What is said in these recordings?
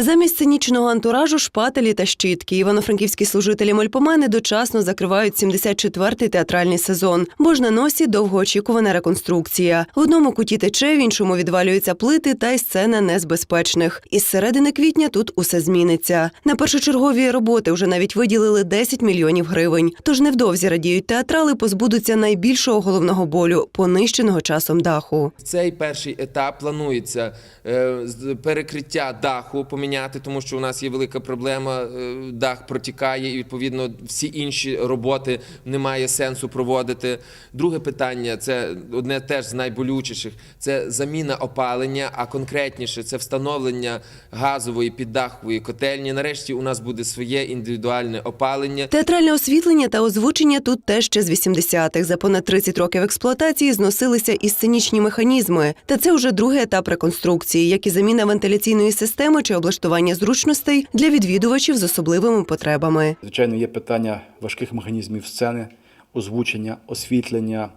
Замість сценічного антуражу шпателі та щитки івано-франківські служителі мольпомени дочасно закривають 74-й театральний сезон, бо ж на носі довгоочікувана реконструкція. В одному куті тече, в іншому відвалюються плити, та й сцена не з безпечних. Із середини квітня тут усе зміниться. На першочергові роботи вже навіть виділили 10 мільйонів гривень. Тож невдовзі радіють театрали, позбудуться найбільшого головного болю понищеного часом даху. Цей перший етап планується е, перекриття даху поміняти, тому що у нас є велика проблема. е, Дах протікає, і відповідно всі інші роботи немає сенсу проводити. Друге питання це одне теж з найболючіших: це заміна опалення, а конкретніше це встановлення газової піддахової котельні. Нарешті у нас буде своє індивідуальне опалення. Театральне освітлення та озвучення тут теж ще з 80-х. За понад 30 років експлуатації зносилися і сценічні механізми. Та це вже другий етап реконструкції, як і заміна вентиляційної системи чи облаштування зручностей для відвідувачів з особливими потребами. Звичайно, є питання важких механізмів сцени, озвучення, освітлення,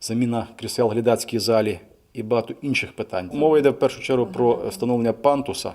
заміна крісел в глядацькій залі і багато інших питань. Мова йде в першу чергу про встановлення пантуса,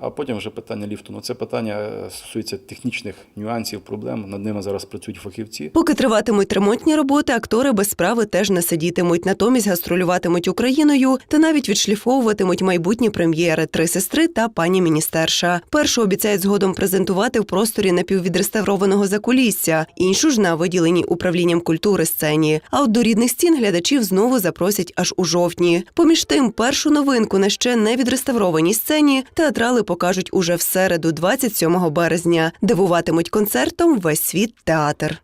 а потім вже питання ліфту. Ну, це питання е, стосується технічних нюансів, проблем. Над ними зараз працюють фахівці. Поки триватимуть ремонтні роботи, актори без справи теж не сидітимуть. Натомість гастролюватимуть Україною та навіть відшліфовуватимуть майбутні прем'єри три сестри та пані міністерша. Першу обіцяють згодом презентувати в просторі напіввідреставрованого закулісся, іншу ж на виділеній управлінням культури сцені. А от до рідних стін глядачів знову запросять аж у жовтні. Поміж тим, першу новинку на ще не відреставрованій сцені театрали покажуть уже в середу, 27 березня. Дивуватимуть концертом весь світ театр.